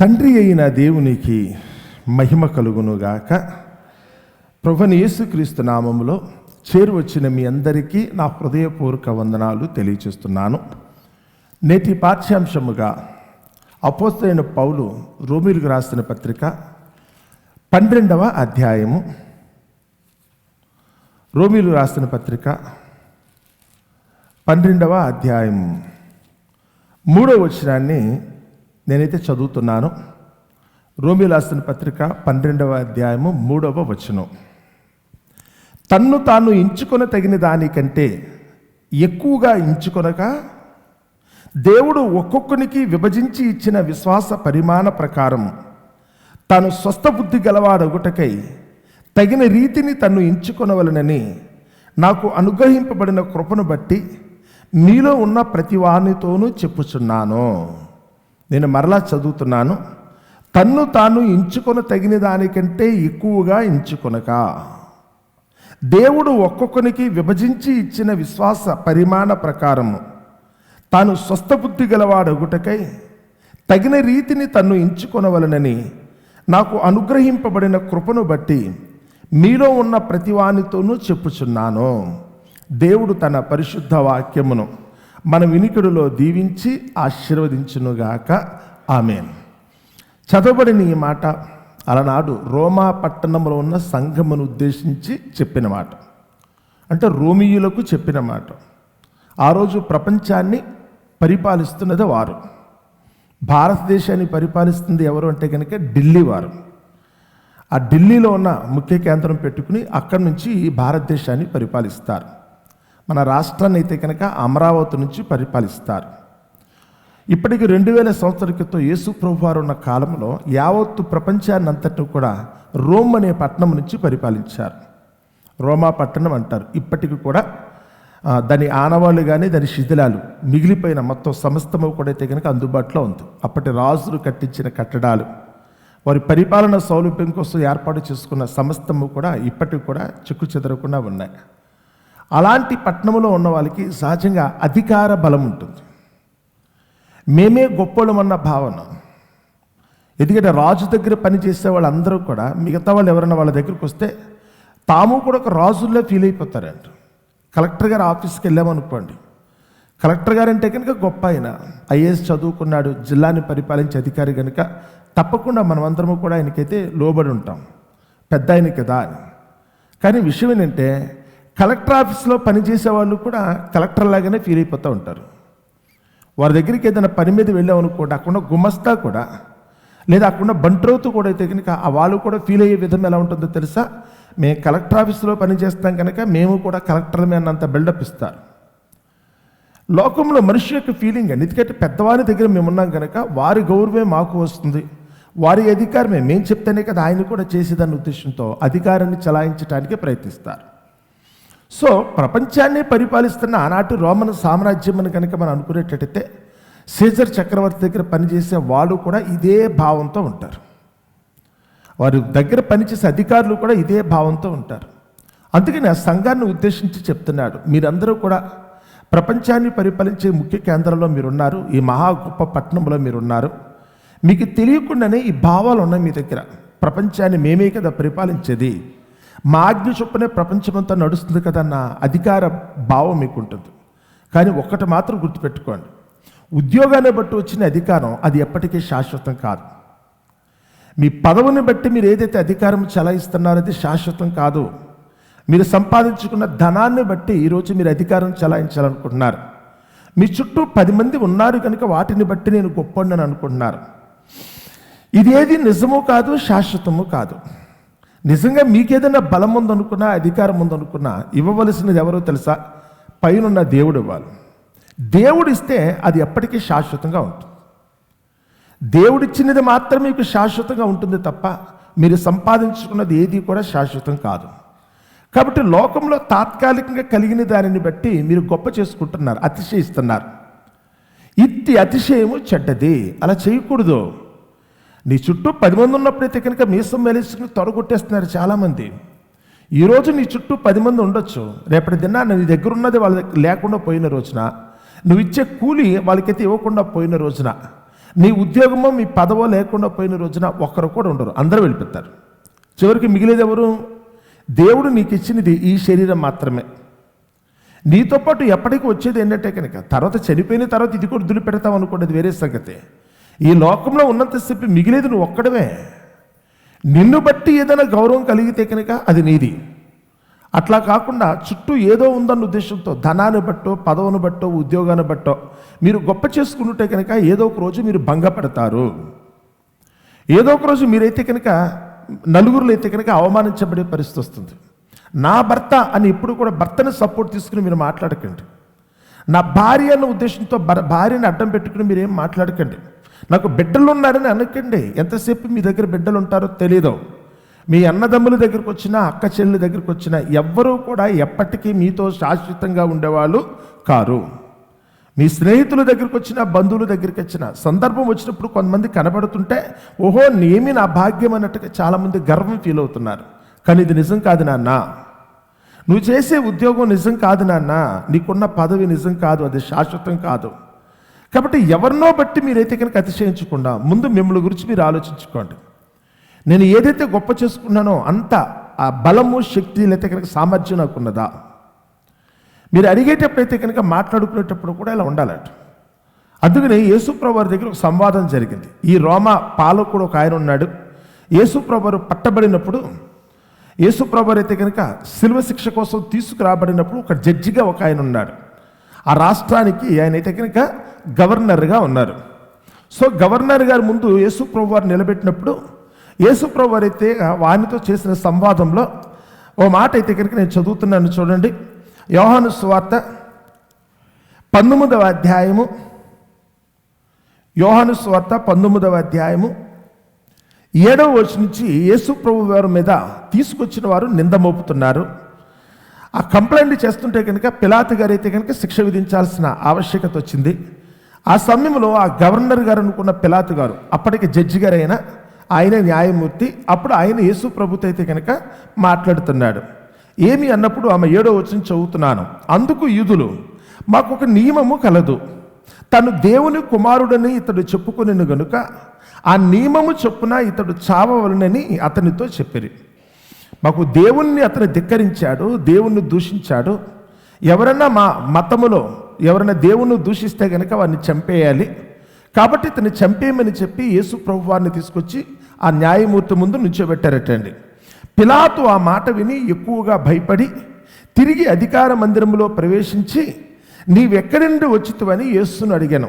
తండ్రి అయిన దేవునికి మహిమ కలుగునుగాక. ప్రభుని యేసుక్రీస్తు నామంలో చేరువచ్చిన మీ అందరికీ నా హృదయపూర్వక వందనాలు తెలియచేస్తున్నాను నేటి పాఠ్యాంశముగా అపోస్తైన పౌలు రోమిలకు రాసిన పత్రిక పన్నెండవ అధ్యాయము. రోమిలు రాసిన పత్రిక పన్నెండవ అధ్యాయము. మూడవ వచనాన్ని నేనైతే చదువుతున్నాను. రోమిలు రాసిన పత్రిక పన్నెండవ అధ్యాయము మూడవ వచనం. తన్ను తాను ఎంచుకొన తగిన దానికంటే ఎక్కువగా ఎంచుకొనక దేవుడు ఒక్కొక్కనికి విభజించి ఇచ్చిన విశ్వాస పరిమాణ ప్రకారం తాను స్వస్థ బుద్ధి గలవాడొకటకై తగిన రీతిని తను ఎంచుకొనవలనని నాకు అనుగ్రహింపబడిన కృపను బట్టి మీలో ఉన్న ప్రతివానితోనూ చెప్పుచున్నాను. నేను మరలా చదువుతున్నాను తన్ను తాను ఎంచుకొన తగిన దానికంటే ఎక్కువగా ఎంచుకొనక. దేవుడు ఒక్కొక్కనికి విభజించి ఇచ్చిన విశ్వాస పరిమాణ ప్రకారము తాను స్వస్థ బుద్ధి గలవాడొగుటకై తగిన రీతిని తన్ను ఎంచుకొనవలనని నాకు అనుగ్రహింపబడిన కృపను బట్టి మీలో ఉన్న ప్రతివానితోనూ చెప్పుచున్నాను. దేవుడు తన పరిశుద్ధ వాక్యమును. మన వినికిడిలో దీవించి ఆశీర్వదించునుగాక. ఆమెన్. చదవబడిన ఈ మాట అలనాడు రోమా పట్టణంలో ఉన్న సంఘమును ఉద్దేశించి చెప్పిన మాట. అంటే రోమియులకు చెప్పిన మాట. ఆ రోజు ప్రపంచాన్ని పరిపాలిస్తున్నది వారు. భారతదేశాన్ని పరిపాలిస్తుంది ఎవరు అంటే కనుక ఢిల్లీ వారు. ఆ ఢిల్లీలో ఉన్న ముఖ్య కేంద్రం పెట్టుకుని అక్కడి నుంచి ఈ భారతదేశాన్ని పరిపాలిస్తారు. మన రాష్ట్రాన్ని అయితే కనుక అమరావతి నుంచి పరిపాలిస్తారు. ఇప్పటికి రెండు వేల సంవత్సరాల క్రితం యేసు ప్రభు వారు ఉన్న కాలంలో యావత్తు ప్రపంచాన్ని అంతటిని కూడా రోమ్ అనే పట్టణం నుంచి పరిపాలించారు. రోమా పట్టణం అంటారు. ఇప్పటికి కూడా దాని ఆనవాళ్ళు కానీ దాని శిథిలాలు మిగిలిపోయిన మొత్తం సమస్తము కూడా అయితే కనుక అందుబాటులో ఉంది. అప్పటి రాజులు కట్టించిన కట్టడాలు వారి పరిపాలన సౌలభ్యం కోసం ఏర్పాటు చేసుకున్న సమస్తము కూడా ఇప్పటికి కూడా చెక్కు చెదరకుండా ఉన్నాయి. అలాంటి పట్టణంలో ఉన్న వాళ్ళకి సహజంగా అధికార బలం ఉంటుంది. మేమే గొప్పలమన్న భావన. ఎందుకంటే రాజు దగ్గర పనిచేసే వాళ్ళందరూ కూడా మిగతా వాళ్ళు ఎవరైనా వాళ్ళ దగ్గరికి వస్తే తాము కూడా ఒక రాజుల్లో ఫీల్ అయిపోతారంట. కలెక్టర్ గారు ఆఫీస్కి వెళ్ళామనుకోండి కలెక్టర్ గారు అంటే కనుక గొప్ప ఆయన. ఐఏఎస్ చదువుకున్నాడు జిల్లాని పరిపాలించే అధికారి కనుక తప్పకుండా మనమందరము కూడా ఆయనకైతే లోబడి ఉంటాం. పెద్ద ఆయన కదా అని. కానీ విషయం ఏంటంటే కలెక్టర్ ఆఫీస్లో పనిచేసే వాళ్ళు కూడా కలెక్టర్ లాగానే ఫీల్ అయిపోతూ ఉంటారు. వారి దగ్గరికి ఏదైనా పని మీద వెళ్ళామనుకోండి అక్కడ గుమస్తా కూడా లేదా అక్కడ బంట్రోతు కూడా అయితే కనుక ఆ వాళ్ళు కూడా ఫీల్ అయ్యే విధం ఎలా ఉంటుందో తెలుసా? మేము కలెక్టర్ ఆఫీస్లో పనిచేస్తాం కనుక మేము కూడా కలెక్టర్మే అన్నంత బిల్డప్ ఇస్తారు. లోకంలో మనిషి యొక్క ఫీలింగ్ అండి. ఎందుకంటే పెద్దవారి దగ్గర మేము ఉన్నాం కనుక వారి గౌరవమే మాకు వస్తుంది. వారి అధికారమే. మేము చెప్తేనే కదా ఆయన కూడా చేసేదన్న ఉద్దేశంతో అధికారాన్ని చలాయించడానికి ప్రయత్నిస్తారు. సో ప్రపంచాన్ని పరిపాలిస్తున్న ఆనాటి రోమన్ సామ్రాజ్యం అని కనుక మనం అనుకునేటట్టయితే సీజర్ చక్రవర్తి దగ్గర పనిచేసే వాళ్ళు కూడా ఇదే భావంతో ఉంటారు. వారి దగ్గర పనిచేసే అధికారులు కూడా ఇదే భావంతో ఉంటారు. అందుకని ఆ సంఘాన్ని ఉద్దేశించి చెప్తున్నాడు. మీరందరూ కూడా ప్రపంచాన్ని పరిపాలించే ముఖ్య కేంద్రంలో మీరున్నారు ఈ మహా గొప్ప పట్టణంలో మీరున్నారు. మీకు తెలియకుండానే ఈ భావాలు ఉన్నాయి మీ దగ్గర. ప్రపంచాన్ని మేమే కదా పరిపాలించేది. మా ఆజ్ఞ చొప్పునే ప్రపంచమంతా నడుస్తుంది కదన్న అధికార భావం మీకు ఉంటుంది కానీ ఒక్కటి మాత్రం గుర్తుపెట్టుకోండి. ఉద్యోగాన్ని బట్టి వచ్చిన అధికారం అది ఎప్పటికీ శాశ్వతం కాదు. మీ పదవిని బట్టి మీరు ఏదైతే అధికారం చలాయిస్తున్నారో అది శాశ్వతం కాదు. మీరు సంపాదించుకున్న ధనాన్ని బట్టి ఈరోజు మీరు అధికారం చలాయించాలనుకుంటున్నారు. మీ చుట్టూ పది మంది ఉన్నారు కనుక వాటిని బట్టి నేను గొప్పని అనుకుంటున్నారు. ఇది ఏది నిజము కాదు శాశ్వతము కాదు. నిజంగా మీకేదైనా బలం ఉందనుకున్నా అధికారం ఉందనుకున్నా ఇవ్వవలసినది ఎవరో తెలుసా? పైనున్న దేవుడు ఇవ్వాలి. దేవుడు ఇస్తే అది ఎప్పటికీ శాశ్వతంగా ఉంటుంది. దేవుడిచ్చినది మాత్రం మీకు శాశ్వతంగా ఉంటుంది తప్ప మీరు సంపాదించుకున్నది ఏది కూడా శాశ్వతం కాదు. కాబట్టి లోకంలో తాత్కాలికంగా కలిగిన దానిని బట్టి మీరు గొప్ప చేసుకుంటున్నారు అతిశయిస్తున్నారు. ఇత్తి అతిశయము చెడ్డది. అలా చేయకూడదు. నీ చుట్టూ పది మంది ఉన్నప్పుడైతే కనుక మీసం మెలిసుకుని తొడగొట్టేస్తున్నారు చాలామంది. ఈరోజు నీ చుట్టూ పది మంది ఉండొచ్చు. రేపటి దిన నీ దగ్గర ఉన్నది వాళ్ళ దగ్గర లేకుండా పోయిన రోజున నువ్వు ఇచ్చే కూలి వాళ్ళకైతే ఇవ్వకుండా పోయిన రోజున నీ ఉద్యోగమో మీ పదవో లేకుండా పోయిన రోజున ఒక్కరు కూడా ఉండరు అందరూ వెళ్ళిపోతారు. చివరికి మిగిలేది ఎవరు? దేవుడు నీకు ఇచ్చినది ఈ శరీరం మాత్రమే. నీతో పాటు ఎప్పటికీ వచ్చేది ఏంటంటే కనుక తర్వాత చనిపోయిన తర్వాత ఇది కూడా దులిపెడతాం అనుకోండి వేరే సంగతి. ఈ లోకంలో ఉన్నంతసేపు మిగిలేదు నువ్వు ఒక్కడమే నిన్ను బట్టి ఏదైనా గౌరవం కలిగితే కనుక అది నీది. అట్లా కాకుండా చుట్టూ ఏదో ఉందన్న ఉద్దేశంతో ధనాన్ని బట్టో పదవును బట్టో ఉద్యోగాన్ని బట్టో మీరు గొప్ప చేసుకుంటే కనుక ఏదో ఒక రోజు మీరు భంగపడతారు. ఏదో ఒక రోజు మీరైతే కనుక నలుగురులో అయితే కనుక అవమానించబడే పరిస్థితి వస్తుంది. నా భర్త అని ఎప్పుడు కూడా భర్తని సపోర్ట్ తీసుకుని మీరు మాట్లాడకండి. నా భార్య అన్న ఉద్దేశంతో భర- భార్యని అడ్డం పెట్టుకుని మీరేం మాట్లాడకండి. నాకు బిడ్డలు ఉన్నారని అనకండి. ఎంతసేపు మీ దగ్గర బిడ్డలు ఉంటారో తెలియదు మీ అన్నదమ్ముల దగ్గరికి వచ్చినా అక్క చెల్లెల దగ్గరికి వచ్చినా ఎవ్వరూ కూడా ఎప్పటికీ మీతో శాశ్వతంగా ఉండేవాళ్ళు కారు. మీ స్నేహితుల దగ్గరికి వచ్చిన బంధువుల దగ్గరికి వచ్చిన సందర్భం వచ్చినప్పుడు కొంతమంది కనబడుతుంటే ఓహో నేమి నా భాగ్యం అన్నట్టుగా చాలామంది గర్వం ఫీల్ అవుతున్నారు. కానీ ఇది నిజం కాదు నాన్న. నువ్వు చేసే ఉద్యోగం నిజం కాదు నాన్న. నీకున్న పదవి నిజం కాదు అది శాశ్వతం కాదు. కాబట్టి ఎవరినో బట్టి మీరైతే కనుక అతిశయించకుండా ముందు మిమ్మల్ని గురించి మీరు ఆలోచించుకోండి. నేను ఏదైతే గొప్ప చేసుకున్నానో అంత ఆ బలము శక్తి లేకపోతే కనుక సామర్థ్యం నాకున్నదా మీరు అడిగేటప్పుడైతే కనుక మాట్లాడుకునేటప్పుడు కూడా ఇలా ఉండాలట. అందుకని యేసుప్రభు వారి దగ్గర ఒక సంవాదం జరిగింది. ఈ రోమ పాలకుడు ఒక ఆయన ఉన్నాడు. యేసుప్రభు పట్టబడినప్పుడు యేసుప్రభు అయితే కనుక శిల్వ శిక్ష కోసం తీసుకురాబడినప్పుడు ఒక జడ్జిగా ఒక ఆయన ఉన్నాడు. ఆ రాష్ట్రానికి ఆయన అయితే కనుక గవర్నర్గా ఉన్నారు. సో గవర్నర్ గారి ముందు యేసుప్రభు వారు నిలబెట్టినప్పుడు యేసుప్రభు వారు అయితే వారితో చేసిన సంవాదంలో ఓ మాట అయితే కనుక నేను చదువుతున్నాను చూడండి. యోహాను స్వార్త పంతొమ్మిదవ అధ్యాయము. యోహాను స్వార్త పంతొమ్మిదవ అధ్యాయము. ఏడవ వచ్చి నుంచి యేసుప్రభు వారి మీద తీసుకొచ్చిన వారు నింద మోపుతున్నారు. ఆ కంప్లైంట్ చేస్తుంటే కనుక పిలాతి గారు అయితే కనుక శిక్ష విధించాల్సిన ఆవశ్యకత వచ్చింది. ఆ సమయంలో ఆ గవర్నర్ గారు అనుకున్న పిలాతు గారు అప్పటికి జడ్జి గారు అయినా ఆయన న్యాయమూర్తి అప్పుడు ఆయన యేసు ప్రభుత్వ అయితే కనుక మాట్లాడుతున్నాడు. ఏమి అన్నప్పుడు ఆమె ఏడో వచ్చిన చదువుతున్నాను. అందుకు యూదులు మాకు ఒక నియమము కలదు. తను దేవుని కుమారుడని ఇతడు చెప్పుకునేను గనుక ఆ నియమము చొప్పున ఇతడు చావవలనని అతనితో చెప్పిరి. మాకు దేవుణ్ణి అతను ధిక్కరించాడు దేవుణ్ణి దూషించాడు. ఎవరన్నా మా మతములో ఎవరైనా దేవుణ్ణి దూషిస్తే కనుక వారిని చంపేయాలి. కాబట్టి ఇతన్ని చంపేయమని చెప్పి యేసు ప్రభు వారిని తీసుకొచ్చి ఆ న్యాయమూర్తి ముందు నుంచోబెట్టారటండి. పిలాతు ఆ మాట విని ఎక్కువగా భయపడి తిరిగి అధికార మందిరంలో ప్రవేశించి నీవెక్కడి నుండి వచ్చితువని యేసును అడిగాను.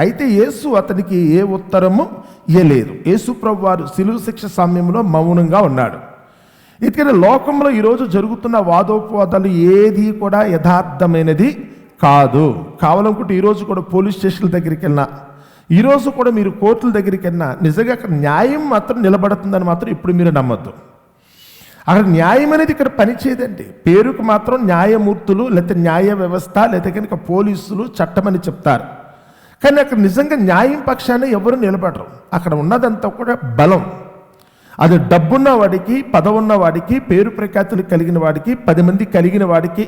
అయితే యేసు అతనికి ఏ ఉత్తరము ఇయ్యలేదు. యేసు ప్రభు వారు శిలువ శిక్ష సమయంలో మౌనంగా ఉన్నాడు. ఎందుకంటే లోకంలో ఈరోజు జరుగుతున్న వాదోపవాదాలు ఏది కూడా యథార్థమైనది కాదు. కావాలనుకుంటే ఈరోజు కూడా పోలీస్ స్టేషన్ల దగ్గరికి వెళ్ళినా ఈరోజు కూడా మీరు కోర్టుల దగ్గరికి వెళ్ళినా నిజంగా అక్కడ న్యాయం మాత్రం నిలబడుతుందని మాత్రం ఇప్పుడు మీరు నమ్మద్దు. అక్కడ న్యాయం అనేది ఇక్కడ పనిచేయదండి. పేరుకు మాత్రం న్యాయమూర్తులు లేకపోతే న్యాయ వ్యవస్థ లేకపోతే కనుక పోలీసులు చట్టం అని చెప్తారు. కానీ అక్కడ నిజంగా న్యాయం పక్షాన ఎవరు నిలబడరు. అక్కడ ఉన్నదంతా కూడా బలం. అది డబ్బున్న వాడికి పదవున్న వాడికి పేరు ప్రఖ్యాతులు కలిగిన వాడికి పది మంది కలిగిన వాడికి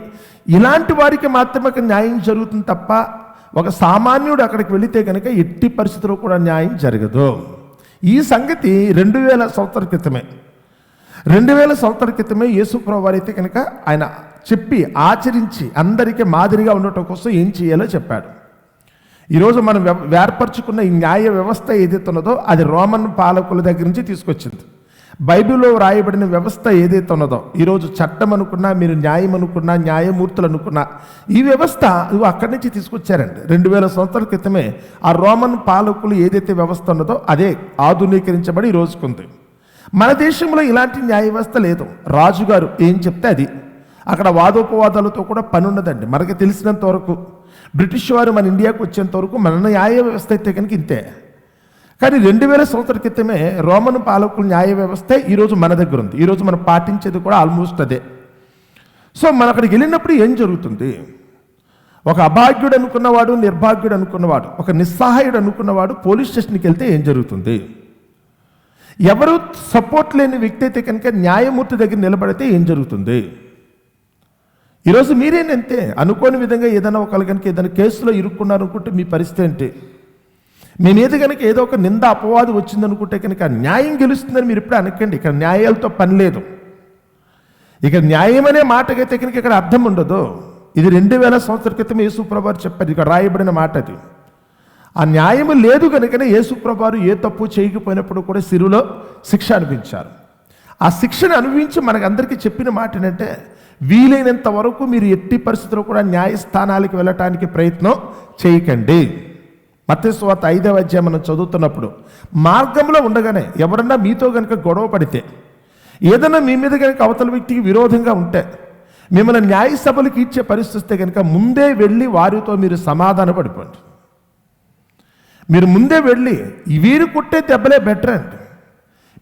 ఇలాంటి వారికి మాత్రమే న్యాయం జరుగుతుంది తప్ప ఒక సామాన్యుడు అక్కడికి వెళితే కనుక ఎట్టి పరిస్థితుల్లో కూడా న్యాయం జరగదు. ఈ సంగతి రెండు వేల సంవత్సరాల క్రితమే. రెండు వేల సంవత్సరాల క్రితమే యేసుప్రభు వారు అయితే కనుక ఆయన చెప్పి ఆచరించి అందరికీ మాదిరిగా ఉండటం కోసం ఏం చేయాలో చెప్పాడు. ఈరోజు మనం వేర్పరచుకున్న ఏర్పరచుకున్న ఈ న్యాయ వ్యవస్థ ఏదైతే ఉన్నదో అది రోమన్ పాలకుల దగ్గర నుంచి తీసుకొచ్చింది. బైబిల్లో వ్రాయబడిన వ్యవస్థ ఏదైతే ఉన్నదో ఈరోజు చట్టం అనుకున్నా మీరు న్యాయం అనుకున్నా న్యాయమూర్తులు అనుకున్నా ఈ వ్యవస్థ ఇవి అక్కడి నుంచి తీసుకొచ్చారండి. రెండు వేల సంవత్సరాల క్రితమే ఆ రోమన్ పాలకులు ఏదైతే వ్యవస్థ ఉన్నదో అదే ఆధునీకరించబడి ఈ రోజుకుంది. మన దేశంలో ఇలాంటి న్యాయ వ్యవస్థ లేదు. రాజుగారు ఏం చెప్తే అది. అక్కడ వాదోపవాదాలతో కూడా పని ఉన్నదండి మనకి తెలిసినంత వరకు బ్రిటిష్ వారు మన ఇండియాకు వచ్చేంత వరకు మన న్యాయ వ్యవస్థ అయితే కనుక ఇంతే. కానీ రెండు వేల సంవత్సరాల క్రితమే రోమన్ పాలకుల న్యాయ వ్యవస్థ ఈరోజు మన దగ్గర ఉంది. ఈరోజు మనం పాటించేది కూడా ఆల్మోస్ట్ అదే. సో మన అక్కడికి వెళ్ళినప్పుడు ఏం జరుగుతుంది? ఒక అభాగ్యుడు అనుకున్నవాడు నిర్భాగ్యుడు అనుకున్నవాడు ఒక నిస్సహాయుడు అనుకున్నవాడు పోలీస్ స్టేషన్కి వెళ్తే ఏం జరుగుతుంది? ఎవరు సపోర్ట్ లేని వ్యక్తి అయితే కనుక న్యాయమూర్తి దగ్గర నిలబడితే ఏం జరుగుతుంది? ఈరోజు మీరేనంతే అనుకోని విధంగా ఏదైనా ఒకళ్ళు కనుక ఏదైనా కేసులో ఇరుక్కున్నారు అనుకుంటే మీ పరిస్థితి ఏంటి? మీ మీద కనుక ఏదో ఒక నింద అపవాదం వచ్చిందనుకుంటే కనుక న్యాయం గెలుస్తుందని మీరు ఇప్పుడు అనకండి. ఇక్కడ న్యాయాలతో పని లేదు. ఇక న్యాయం అనే మాటకైతే కనుక ఇక్కడ అర్థం ఉండదు. ఇది రెండు వేల సంవత్సరాల క్రితం యేసుప్రభారు చెప్పారు. ఇక్కడ రాయబడిన మాట అది. ఆ న్యాయం లేదు కనుకనే యేసుప్రభారు ఏ తప్పు చేయకపోయినప్పుడు కూడా సిరులో శిక్ష అనిపించారు ఆ శిక్షను అనుభవించి మనకందరికీ చెప్పిన మాట ఏంటంటే వీలైనంత వరకు మీరు ఎట్టి పరిస్థితుల్లో కూడా న్యాయస్థానాలకు వెళ్ళటానికి ప్రయత్నం చేయకండి. మత్స్వాత ఐదవ అధ్యాయం మనం చదువుతున్నప్పుడు మార్గంలో ఉండగానే ఎవరన్నా మీతో కనుక గొడవ పడితే ఏదైనా మీ మీద కనుక అవతల వ్యక్తికి విరోధంగా ఉంటే మిమ్మల్ని న్యాయ సభలకు ఇచ్చే పరిస్థితి వస్తే కనుక ముందే వెళ్ళి వారితో మీరు సమాధాన పడిపోండి మీరు ముందే వెళ్ళి వీరు కొట్టే దెబ్బలే బెటర్ అండి.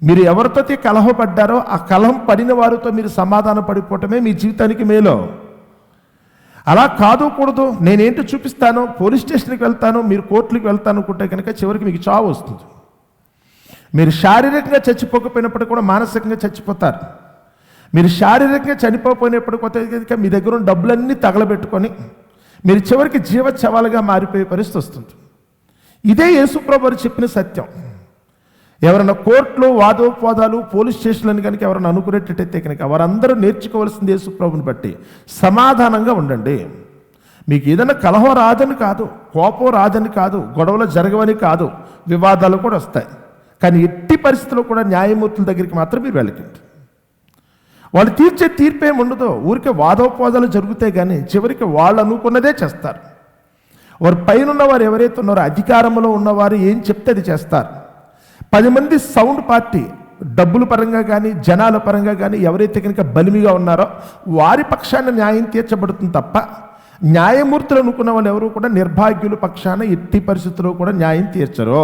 మీరు ఎవరితో కలహపడ్డారో ఆ కలహం పడిన వారితో మీరు సమాధాన పడిపోవటమే మీ జీవితానికి మేలో. అలా కాదు కూడదు నేనేంటో చూపిస్తాను? పోలీస్ స్టేషన్కి వెళ్తాను మీరు కోర్టులకు వెళ్తాను అనుకుంటే కనుక చివరికి మీకు చావు వస్తుంది. మీరు శారీరకంగా చచ్చిపోకపోయినప్పటికీ కూడా మానసికంగా చచ్చిపోతారు. మీరు శారీరకంగా చనిపోయినప్పటికీ మీ దగ్గర ఉన్న డబ్బులన్నీ తగలబెట్టుకొని మీరు చివరికి జీవ చవాలుగా మారిపోయే పరిస్థితి వస్తుంది. ఇదే యేసుప్రభు చెప్పిన సత్యం. ఎవరైనా కోర్టులు వాదోపవాదాలు పోలీస్ స్టేషన్లను కనుక ఎవరైనా అనుకునేటట్టయితే కనుక వారందరూ నేర్చుకోవాల్సింది యేసుప్రభుని బట్టి సమాధానంగా ఉండండి. మీకు ఏదైనా కలహం రాదని కాదు కోపం రాదని కాదు గొడవలు జరగవని కాదు వివాదాలు కూడా వస్తాయి. కానీ ఎట్టి పరిస్థితుల్లో కూడా న్యాయమూర్తుల దగ్గరికి మాత్రం మీరు వెళ్ళకండి. వాళ్ళు తీర్చే తీర్పేం ఉండదు ఊరికే వాదోపవాదాలు జరుగుతాయి కానీ చివరికి వాళ్ళు అనుకున్నదే చేస్తారు. వారు పైన ఉన్నవారు ఎవరైతే ఉన్నారో అధికారంలో ఉన్నవారు ఏం చెప్తే అది చేస్తారు. పది మంది సౌండ్ పార్టీ డబ్బుల పరంగా కానీ జనాల పరంగా కానీ ఎవరైతే కనుక బలిమిగా ఉన్నారో వారి పక్షాన న్యాయం తీర్చబడుతుంది తప్ప న్యాయమూర్తులు అనుకున్న వాళ్ళు ఎవరు కూడా నిర్భాగ్యుల పక్షాన ఎట్టి పరిస్థితుల్లో కూడా న్యాయం తీర్చరు.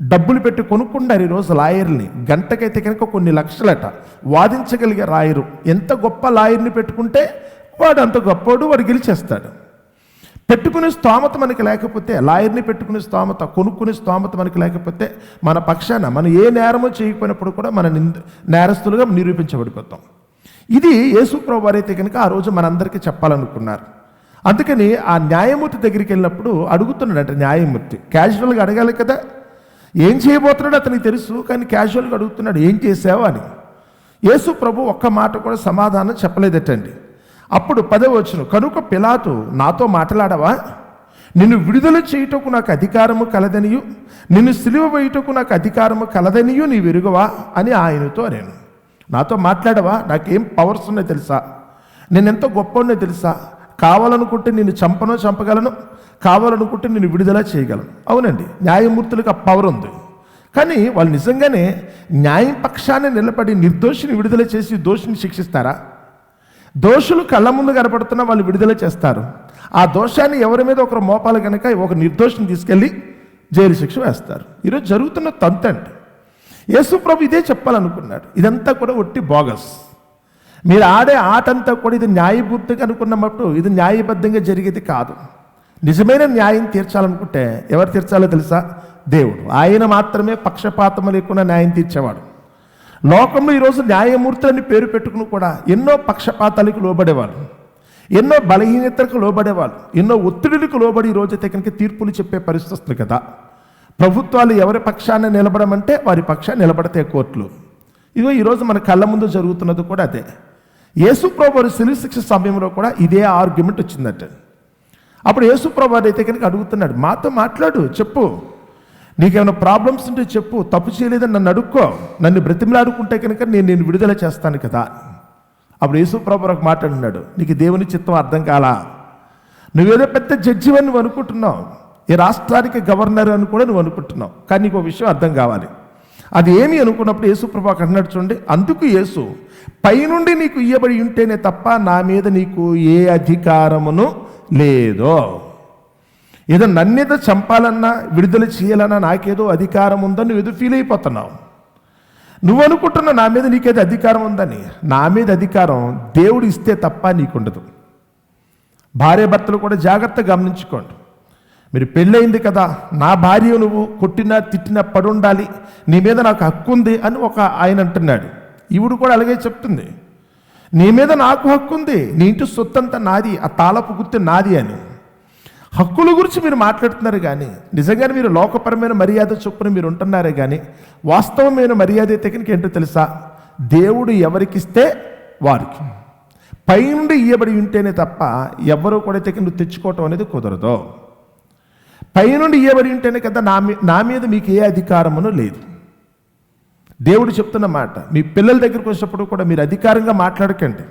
డబ్బులు పెట్టి కొనుక్కుంటారు ఈరోజు లాయర్ని. గంటకైతే కనుక కొన్ని లక్షలట వాదించగలిగే రాయరు ఎంత గొప్ప లాయర్ని పెట్టుకుంటే వాడు అంత గొప్పవాడు వాడు గెలిచేస్తాడు. పెట్టుకునే స్తోమత మనకి లేకపోతే లాయర్ని పెట్టుకునే స్తోమత కొనుక్కునే స్తోమత మనకి లేకపోతే మన పక్షాన మనం ఏ నేరమో చేయకపోయినప్పుడు కూడా మన నింద నేరస్తులుగా నిరూపించబడిపోతాం. ఇది యేసుప్రభు వారైతే కనుక ఆ రోజు మనందరికీ చెప్పాలనుకున్నారు. అందుకని ఆ న్యాయమూర్తి దగ్గరికి వెళ్ళినప్పుడు అడుగుతున్నాడంట న్యాయమూర్తి. క్యాజువల్గా అడగాలి కదా. ఏం చేయబోతున్నాడు అతనికి తెలుసు కానీ క్యాజువల్గా అడుగుతున్నాడు ఏం చేసావు అని. యేసు ప్రభు ఒక్క మాట కూడా సమాధానం చెప్పలేదటండి. అప్పుడు పదవచ్చును కనుక పిలాతు నాతో మాట్లాడవా? నిన్ను విడుదల చేయుటకు నాకు అధికారము కలదనియు నిన్ను సిలువ వేయుటకు నాకు అధికారము కలదనియు నీ విరుగవా అని ఆయనతో నేను నాతో మాట్లాడవా? నాకేం పవర్స్ ఉన్నాయో తెలుసా? నేను ఎంత గొప్ప తెలుసా? కావాలనుకుంటే నిన్ను చంపను చంపగలను కావాలనుకుంటే నిన్ను విడుదల చేయగలను. అవునండి న్యాయమూర్తులకు ఆ పవర్ ఉంది. కానీ వాళ్ళు నిజంగానే న్యాయం పక్షాన్ని నిలబడి నిర్దోషిని విడుదల చేసి దోషిని శిక్షిస్తారా? దోషులు కళ్ళ ముందు కనపడుతున్న వాళ్ళు విడుదల చేస్తారు. ఆ దోషాన్ని ఎవరి మీద ఒకరు మోపాలి కనుక ఒక నిర్దోషిని తీసుకెళ్ళి జైలు శిక్ష వేస్తారు. ఈరోజు జరుగుతున్న తంతండి యేసు ప్రభు ఇదే చెప్పాలనుకున్నాడు. ఇదంతా కూడా ఒట్టి బోగస్. మీరు ఆడే ఆట అంతా కూడా ఇది న్యాయబుద్ధిగా అనుకున్నప్పుడు ఇది న్యాయబద్ధంగా జరిగేది కాదు. నిజమైన న్యాయం తీర్చాలనుకుంటే ఎవరు తీర్చాలో తెలుసా? దేవుడు. ఆయన మాత్రమే పక్షపాతం లేకుండా న్యాయం తీర్చేవాడు. లోకంలో ఈరోజు న్యాయమూర్తులని పేరు పెట్టుకుని కూడా ఎన్నో పక్షపాతాలకు లోబడేవాళ్ళు ఎన్నో బలహీనతలకు లోబడేవాళ్ళు ఎన్నో ఒత్తిడులకు లోబడి ఈరోజు రోజు కనుక తీర్పులు చెప్పే పరిస్థితి వస్తుంది కదా. ప్రభుత్వాలు ఎవరి పక్షాన్ని నిలబడమంటే వారి పక్షాన్ని నిలబడితే కోర్టులు. ఇదిగో ఈరోజు మన కళ్ళ ముందు జరుగుతున్నది కూడా అదే. యేసుప్రభు వారి శిక్ష సమయంలో కూడా ఇదే ఆర్గ్యుమెంట్ వచ్చిందట. అప్పుడు యేసుప్రభు అయితే కనుక అడుగుతున్నాడు మాతో మాట్లాడు చెప్పు. నీకేమైనా ప్రాబ్లమ్స్ ఉంటే చెప్పు. తప్పు చేయలేదని నన్ను అడుక్కో. నన్ను బ్రతిమలాడుకుంటే కనుక నేను నేను విడుదల చేస్తాను కదా. అప్పుడు యేసుప్రభు ఒక మాట అన్నాడు నీకు దేవుని చిత్తం అర్థం కాలా. నువ్వేదో పెద్ద జడ్జి అని నువ్వు అనుకుంటున్నావు. ఈ రాష్ట్రానికి గవర్నర్ అని కూడా నువ్వు అనుకుంటున్నావు. కానీ నీకు ఒక విషయం అర్థం కావాలి. అది ఏమి అనుకున్నప్పుడు యేసుప్రభు అన్నాడు చూడండి. అందుకు యేసు పైనుండి నీకు ఇయ్యబడి ఉంటేనే తప్ప నా మీద నీకు ఏ అధికారమును లేదో. ఏదో నన్నేదో చంపాలన్నా విడుదల చేయాలన్నా నాకేదో అధికారం ఉందని నువ్వు ఏదో ఫీల్ అయిపోతున్నావు. నువ్వు అనుకుంటున్నా నా మీద నీకేదో అధికారం ఉందని. నా మీద అధికారం దేవుడు ఇస్తే తప్ప నీకుండదు. భార్య భర్తలు కూడా జాగ్రత్త గమనించుకోండి. మీరు పెళ్ళయింది కదా నా భార్య నువ్వు కొట్టినా తిట్టినా పడుండాలి నీ మీద నాకు హక్కు ఉంది అని ఒక ఆయన అంటున్నాడు. ఈవిడు కూడా అలాగే చెప్తుంది. నీ మీద నాకు హక్కు ఉంది నీ ఇంటి సొత్తంతా నాది ఆ తాళపు గుర్తు నాది అని. హక్కుల గురించి మీరు మాట్లాడుతున్నారు కానీ నిజంగానే మీరు లోకపరమైన మర్యాద చొప్పున మీరు ఉంటున్నారే కానీ వాస్తవమైన మర్యాద టెక్నిక్ ఏంటో తెలుసా? దేవుడు ఎవరికిస్తే వారికి. పైనుండి ఇయ్యబడి ఉంటేనే తప్ప ఎవరు కూడా తెగి నువ్వు తెచ్చుకోవటం అనేది కుదరదు. పైనుండి ఇయ్యబడి ఉంటేనే కదా నా మీ నా మీద మీకు ఏ అధికారమును లేదు. దేవుడు చెప్తున్న మాట మీ పిల్లల దగ్గరికి వచ్చినప్పుడు కూడా మీరు అధికారంగా మాట్లాడకండి.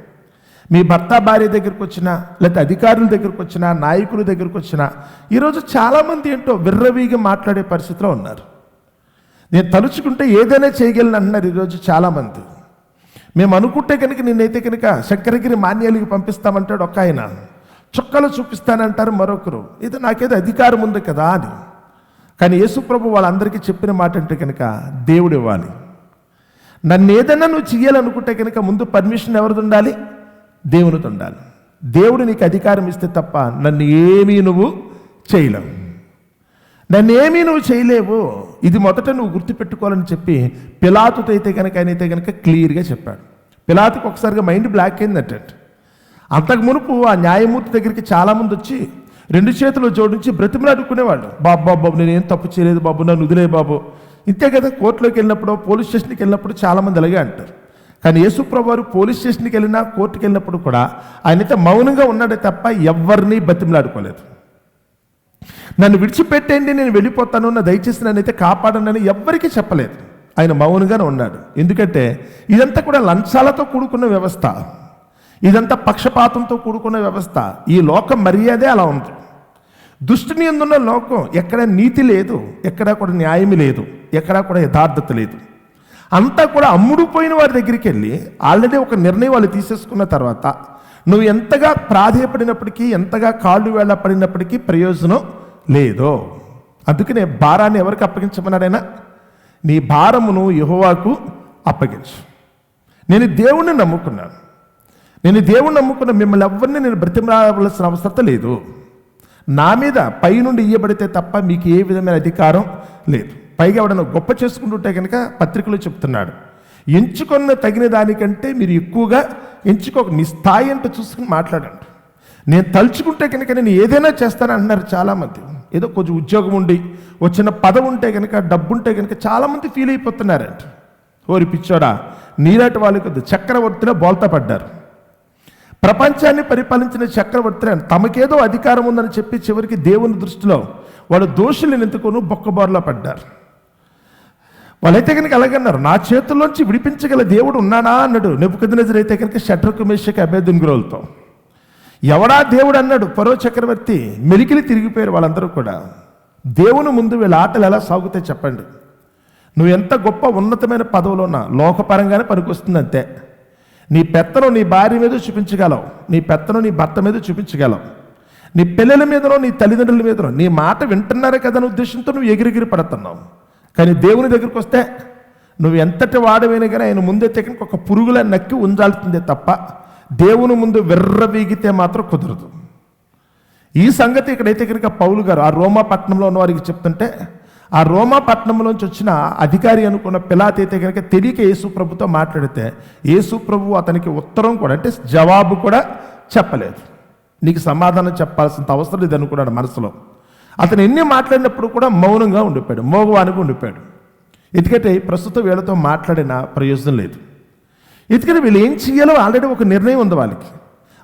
మీ భర్త భార్య దగ్గరికి వచ్చినా లేకపోతే అధికారుల దగ్గరికి వచ్చినా నాయకుల దగ్గరికి వచ్చినా ఈరోజు చాలామంది ఏంటో విర్రవీగి మాట్లాడే పరిస్థితిలో ఉన్నారు. నేను తలుచుకుంటే ఏదైనా చేయగలను అంటున్నారు ఈరోజు చాలామంది. మేము అనుకుంటే కనుక నిన్నైతే కనుక శంకరగిరి మాన్యాలకి పంపిస్తామంటాడు ఒక ఆయన. చుక్కలు చూపిస్తానంటారు మరొకరు. ఇది నాకేదో అధికారం ఉంది కదా అని. కానీ యేసుప్రభు వాళ్ళందరికీ చెప్పిన మాట అంటే కనుక దేవుడు ఇవ్వాలి. నన్ను ఏదైనా నువ్వు చెయ్యాలనుకుంటే కనుక ముందు పర్మిషన్ ఎవరిది ఉండాలి? దేవునితో ఉండాలి. దేవుడు నీకు అధికారం ఇస్తే తప్ప నన్ను ఏమీ నువ్వు చేయలేవు. నన్ను ఏమీ నువ్వు చేయలేవు. ఇది మొదట నువ్వు గుర్తుపెట్టుకోవాలని చెప్పి పిలాతుతో అయితే కనుక ఆయన అయితే కనుక క్లియర్గా చెప్పాడు. పిలాతుకు ఒకసారిగా మైండ్ బ్లాక్ అయిందట అంతకు మునుపు ఆ న్యాయమూర్తి దగ్గరికి చాలామంది వచ్చి రెండు చేతులు జోడించి బ్రతిమలు అడుక్కునేవాళ్ళు. బాబు బాబు బాబు నేనేం తప్పు చేయలేదు బాబు నన్ను వదిలే బాబు. ఇంతే కదా కోర్టులోకి వెళ్ళినప్పుడు పోలీస్ స్టేషన్కి వెళ్ళినప్పుడు చాలామంది అలాగే అంటారు. కానీ యేసుప్రభు వారు పోలీస్ స్టేషన్కి వెళ్ళినా కోర్టుకి వెళ్ళినప్పుడు కూడా ఆయనైతే మౌనంగా ఉన్నాడే తప్ప ఎవరిని బతిమలాడుకోలేదు. నన్ను విడిచిపెట్టండి నేను వెళ్ళిపోతాను నా దయచేసి నన్నైతే కాపాడనని ఎవ్వరికీ చెప్పలేదు. ఆయన మౌనంగానే ఉన్నాడు. ఎందుకంటే ఇదంతా కూడా లంచాలతో కూడుకున్న వ్యవస్థ. ఇదంతా పక్షపాతంతో కూడుకున్న వ్యవస్థ. ఈ లోకం మర్యాదే అలా ఉంది. దుష్టిని ఎందున్న లోకం ఎక్కడ నీతి లేదు ఎక్కడా కూడా న్యాయం లేదు ఎక్కడా కూడా యథార్థత లేదు. అంతా కూడా అమ్ముడుపోయిన వారి దగ్గరికి వెళ్ళి ఆల్రెడీ ఒక నిర్ణయం వాళ్ళు తీసేసుకున్న తర్వాత నువ్వు ఎంతగా ప్రాధేయపడినప్పటికీ ఎంతగా కాళ్ళు వేళ పడినప్పటికీ ప్రయోజనం లేదు. అందుకనే భారాన్ని ఎవరికి అప్పగించమన్నాడైనా నీ భారమును యహోవాకు అప్పగించు. నేను దేవుణ్ణి నమ్ముకున్నాను. నేను దేవుణ్ణి నమ్ముకున్న మిమ్మల్ని ఎవరిని నేను బ్రతిమలాడవలసిన అవసరం లేదు. నా మీద పై నుండి ఇయ్యబడితే తప్ప మీకు ఏ విధమైన అధికారం లేదు. పైగా ఎవడన్నా గొప్ప చేసుకుంటుంటే కనుక పత్రికలో చెప్తున్నాడు ఎంచుకున్న తగిన దానికంటే మీరు ఎక్కువగా ఎంచుకోక మీ స్థాయి అంటే చూసుకుని మాట్లాడండి. నేను తలుచుకుంటే కనుక నేను ఏదైనా చేస్తాను అంటున్నారు చాలామంది. ఏదో కొంచెం ఉద్యోగం ఉండి వచ్చిన పదవి ఉంటే కనుక డబ్బు ఉంటే కనుక చాలామంది ఫీల్ అయిపోతున్నారంట. ఓరి పిచ్చోడా నీలాంటి వాళ్ళకి చక్రవర్తిలో బోల్తా పడ్డారు. ప్రపంచాన్ని పరిపాలించిన చక్రవర్తి తమకేదో అధికారం ఉందని చెప్పి చివరికి దేవుని దృష్టిలో వాళ్ళు దోషులను ఎందుకును బొక్కబోర్లో పడ్డారు. వాళ్ళైతే కనుక అలాగన్నారు నా చేతుల్లోంచి విడిపించగల దేవుడు ఉన్నాడా అన్నాడు. నెప్పుకొద్దినజర్ అయితే కనుక షట్రకు మేషకు అభేదం గురవులతో. ఎవడా దేవుడు? అన్నాడు. పరో చక్రవర్తి మెలికిలి తిరిగిపోయారు వాళ్ళందరూ కూడా. దేవుని ముందు వీళ్ళ ఆటలు ఎలా సాగుతాయి చెప్పండి. నువ్వు ఎంత గొప్ప ఉన్నతమైన పదవులో ఉన్నా లోకపరంగానే పనికొస్తుంది అంతే. నీ పెత్తను నీ భార్య మీద చూపించగలవు. నీ పెత్తను నీ భర్త మీద చూపించగలవు. నీ పిల్లల మీదనో నీ తల్లిదండ్రుల మీదనో నీ మాట వింటున్నారే కదా ఉద్దేశంతో నువ్వు ఎగిరిగిరి పడుతున్నావు. కానీ దేవుని దగ్గరికి వస్తే నువ్వు ఎంతటి వాడవైనా కానీ ఆయన ముందైతే కనుక ఒక పురుగుల నక్కి ఉంచాల్సిందే తప్ప దేవుని ముందు విర్రవీగితే మాత్రం కుదరదు. ఈ సంగతి ఇక్కడైతే కనుక పౌలు గారు ఆ రోమాపట్నంలో ఉన్న వారికి చెప్తుంటే ఆ రోమాపట్నంలోంచి వచ్చిన అధికారి అనుకున్న పిలాత్ అయితే కనుక తెలియక యేసు ప్రభుతో మాట్లాడితే యేసు ప్రభు అతనికి ఉత్తరం కూడా అంటే జవాబు కూడా చెప్పలేదు. నీకు సమాధానం చెప్పాల్సినంత అవసరం లేదు అనుకున్నాడు మనసులో. అతను ఎన్ని మాట్లాడినప్పుడు కూడా మౌనంగా ఉండిపోయాడు మోగవానికి ఉండిపోయాడు. ఎందుకంటే ప్రస్తుతం వీళ్ళతో మాట్లాడిన ప్రయోజనం లేదు. ఎందుకంటే వీళ్ళు ఏం చేయాలో ఆల్రెడీ ఒక నిర్ణయం ఉంది వాళ్ళకి.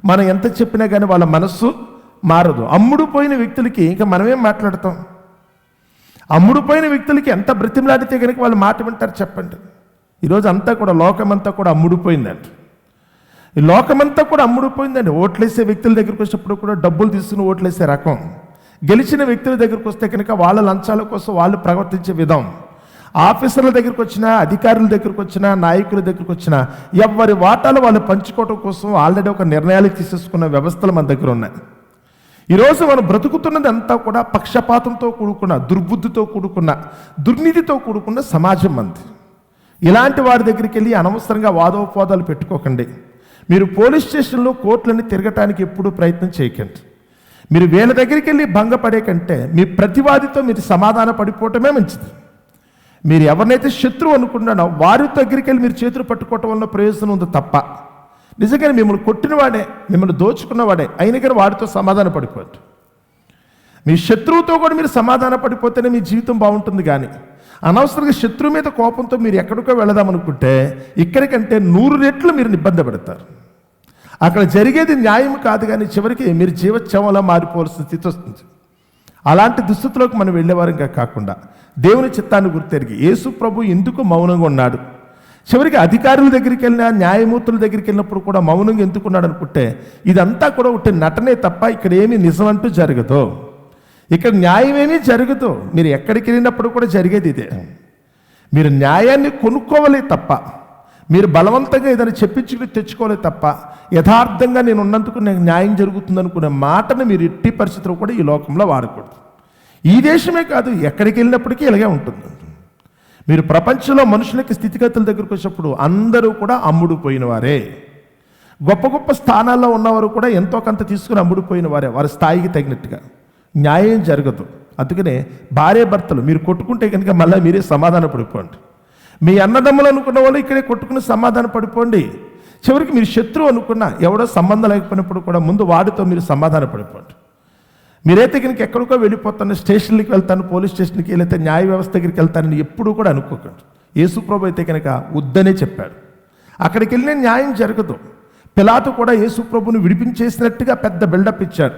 మనం ఎంత చెప్పినా కానీ వాళ్ళ మనస్సు మారదు. అమ్ముడు పోయిన వ్యక్తులకి ఇంకా మనమేం మాట్లాడతాం? అమ్ముడు పోయిన వ్యక్తులకి ఎంత బ్రతిమలాడితే కనుక వాళ్ళు మాట వింటారు చెప్పండి. ఈరోజు అంతా కూడా లోకమంతా కూడా అమ్ముడుపోయిందండి ఈ లోకమంతా కూడా అమ్ముడుపోయిందండి ఓట్లేసే వ్యక్తుల దగ్గరికి వచ్చినప్పుడు కూడా డబ్బులు తీసుకుని ఓట్లేసే రకం. గెలిచిన వ్యక్తుల దగ్గరకు వస్తే కనుక వాళ్ళ లంచాల కోసం వాళ్ళు ప్రవర్తించే విధం. ఆఫీసర్ల దగ్గరకు వచ్చినా అధికారుల దగ్గరకు వచ్చినా నాయకుల దగ్గరకు వచ్చినా ఎవరి వాటాలు వాళ్ళు పంచుకోవడం కోసం ఆల్రెడీ ఒక నిర్ణయాలు తీసేసుకున్న వ్యవస్థలు మన దగ్గర ఉన్నాయి. ఈరోజు మనం బ్రతుకుతున్నది అంతా కూడా పక్షపాతంతో కూడుకున్న దుర్బుద్ధితో కూడుకున్న దుర్నీతితో కూడుకున్న సమాజం మంది ఇలాంటి వారి దగ్గరికి వెళ్ళి అనవసరంగా వాదోపవాదాలు పెట్టుకోకండి. మీరు పోలీస్ స్టేషన్లో కోర్టులని తిరగటానికి ఎప్పుడూ ప్రయత్నం చేయకండి. మీరు వీళ్ళ దగ్గరికి వెళ్ళి భంగపడే కంటే మీ ప్రతివాదితో మీరు సమాధాన పడిపోవటమే మంచిది. మీరు ఎవరినైతే శత్రువు అనుకున్నానో వారి దగ్గరికి వెళ్ళి మీరు చేతులు పట్టుకోవటం వల్ల ప్రయోజనం ఉంది తప్ప. నిజంగానే మిమ్మల్ని కొట్టినవాడే మిమ్మల్ని దోచుకున్నవాడే అయిన కానీ వాడితో సమాధాన పడిపోద్దు మీ శత్రువుతో కూడా మీరు సమాధాన పడిపోతేనే మీ జీవితం బాగుంటుంది కానీ అనవసరంగా శత్రువు మీద కోపంతో మీరు ఎక్కడికో వెళదామనుకుంటే ఇక్కడికంటే నూరు రెట్లు మీరు ఇబ్బంది పెడతారు అక్కడ జరిగేది న్యాయం కాదు కానీ చివరికి మీరు జీవోత్సవంలా మారిపోవాల్సిన స్థితి వస్తుంది. అలాంటి దుస్థితిలోకి మనం వెళ్ళేవారంగా కాకుండా దేవుని చిత్తాన్ని గుర్తెరిగి యేసు ప్రభు ఎందుకు మౌనంగా ఉన్నాడు? చివరికి అధికారుల దగ్గరికి వెళ్ళినా న్యాయమూర్తుల దగ్గరికి వెళ్ళినప్పుడు కూడా మౌనంగా ఎందుకున్నాడు అనుకుంటే ఇదంతా కూడా ఒకటి నటనే తప్ప ఇక్కడ ఏమీ నిజమంటూ జరగదు. ఇక్కడ న్యాయమేమీ జరగదు. మీరు ఎక్కడికి వెళ్ళినప్పుడు కూడా జరిగేది ఇదే. మీరు న్యాయాన్ని కొనుక్కోవాలి తప్ప మీరు బలవంతంగా ఏదైనా చెప్పించుకుని తెచ్చుకోలే తప్ప యథార్థంగా నేను ఉన్నందుకు నేను న్యాయం జరుగుతుంది అనుకునే మాటను మీరు ఎట్టి పరిస్థితుల్లో కూడా ఈ లోకంలో వాడకూడదు. ఈ దేశమే కాదు ఎక్కడికి వెళ్ళినప్పటికీ ఇలాగే ఉంటుంది. మీరు ప్రపంచంలో మనుషులకి స్థితిగతుల దగ్గరకు వచ్చినప్పుడు అందరూ కూడా అమ్ముడు పోయిన వారే. గొప్ప గొప్ప స్థానాల్లో ఉన్నవారు కూడా ఎంతో కొంత తీసుకుని అమ్ముడుపోయిన వారే వారి స్థాయికి తగినట్టుగా. న్యాయం జరగదు. అందుకనే భార్య భర్తలు మీరు కొట్టుకుంటే కనుక మళ్ళీ మీరే సమాధాన పడిపోండి. మీ అన్నదమ్ములు అనుకున్న వాళ్ళు ఇక్కడే కొట్టుకుని సమాధాన పడిపోండి. చివరికి మీరు శత్రువు అనుకున్నా ఎవడో సంబంధం లేకపోయినప్పుడు కూడా ముందు వాడితో మీరు సమాధాన పడిపోండి. మీరైతే కనుక ఎక్కడికో వెళ్ళిపోతాను స్టేషన్కి వెళ్తాను పోలీస్ స్టేషన్కి లేకపోతే న్యాయ వ్యవస్థ దగ్గరికి వెళ్తానని ఎప్పుడూ కూడా అనుకోకండి. యేసుప్రభు అయితే కనుక వద్దనే చెప్పాడు. అక్కడికి వెళ్ళిన న్యాయం జరగదు. పిలాతు కూడా యేసుప్రభుని విడిపించేసినట్టుగా పెద్ద బిల్డప్ ఇచ్చాడు.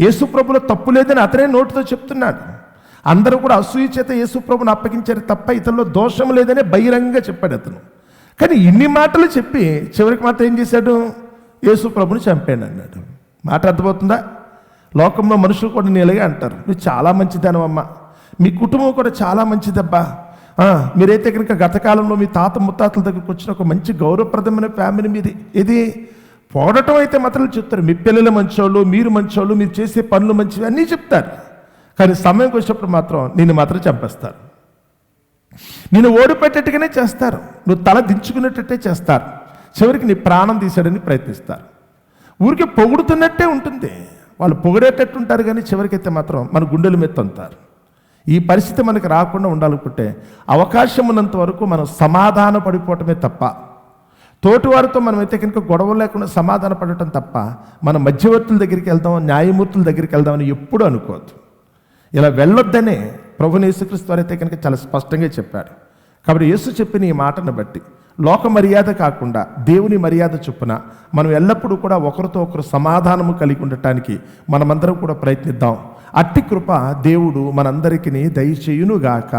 యేసుప్రభులో తప్పు లేదని అతనే నోటితో చెప్తున్నాడు. అందరూ కూడా అసూయ చేత యేసుప్రభుని అప్పగించారు తప్ప ఇతనిలో దోషం లేదనే బహిరంగంగా చెప్పాడు అతను. కానీ ఇన్ని మాటలు చెప్పి చివరికి మాత్రం ఏం చేశాడు? యేసుప్రభుని చంపాడు అన్నాడు. మాట అర్థమవుతుందా? లోకంలో మనుషులు కూడా నేను అంటారు. నువ్వు చాలా మంచిదనవమ్మ మీ కుటుంబం కూడా చాలా మంచిదబ్బా. మీరైతే కనుక గతకాలంలో మీ తాత ముత్తాతల దగ్గరకు వచ్చిన ఒక మంచి గౌరవప్రదమైన ఫ్యామిలీ మీది. ఇది పొగడటం అయితే మాత్రం చెప్తారు. మీ పిల్లలు మంచోళ్ళు మీరు మంచోళ్ళు మీరు చేసే పనులు మంచివి అన్నీ చెప్తారు. కానీ సమయంకి వచ్చినప్పుడు మాత్రం నిన్ను మాత్రం చంపేస్తారు. నిన్ను ఓడిపెట్టేట్టుగానే చేస్తారు. నువ్వు తల దించుకునేటట్టే చేస్తారు. చివరికి నీ ప్రాణం తీసాడని ప్రయత్నిస్తారు. ఊరికే పొగుడుతున్నట్టే ఉంటుంది. వాళ్ళు పొగిడేటట్టు ఉంటారు కానీ చివరికైతే మాత్రం మన గుండెల మీద తంతారు. ఈ పరిస్థితి మనకి రాకుండా ఉండాలనుకుంటే అవకాశం ఉన్నంత వరకు మనం సమాధాన పడిపోవటమే తప్ప తోటివారితో మనం అయితే కనుక గొడవ లేకుండా సమాధాన పడటం తప్ప మన మధ్యవర్తుల దగ్గరికి వెళ్దాం న్యాయమూర్తుల దగ్గరికి వెళ్దామని ఎప్పుడూ అనుకోవద్దు. ఇలా వెళ్ళొద్దనే ప్రభుని యేసుక్రీస్తు వారు అయితే కనుక చాలా స్పష్టంగా చెప్పాడు. కాబట్టి యేసు చెప్పిన ఈ మాటను బట్టి లోక మర్యాద కాకుండా దేవుని మర్యాద చొప్పున మనం ఎల్లప్పుడూ కూడా ఒకరితో ఒకరు సమాధానము కలిగి ఉండటానికి మనమందరం కూడా ప్రయత్నిద్దాం. అట్టి కృప దేవుడు మనందరికీ దయచేయునుగాక.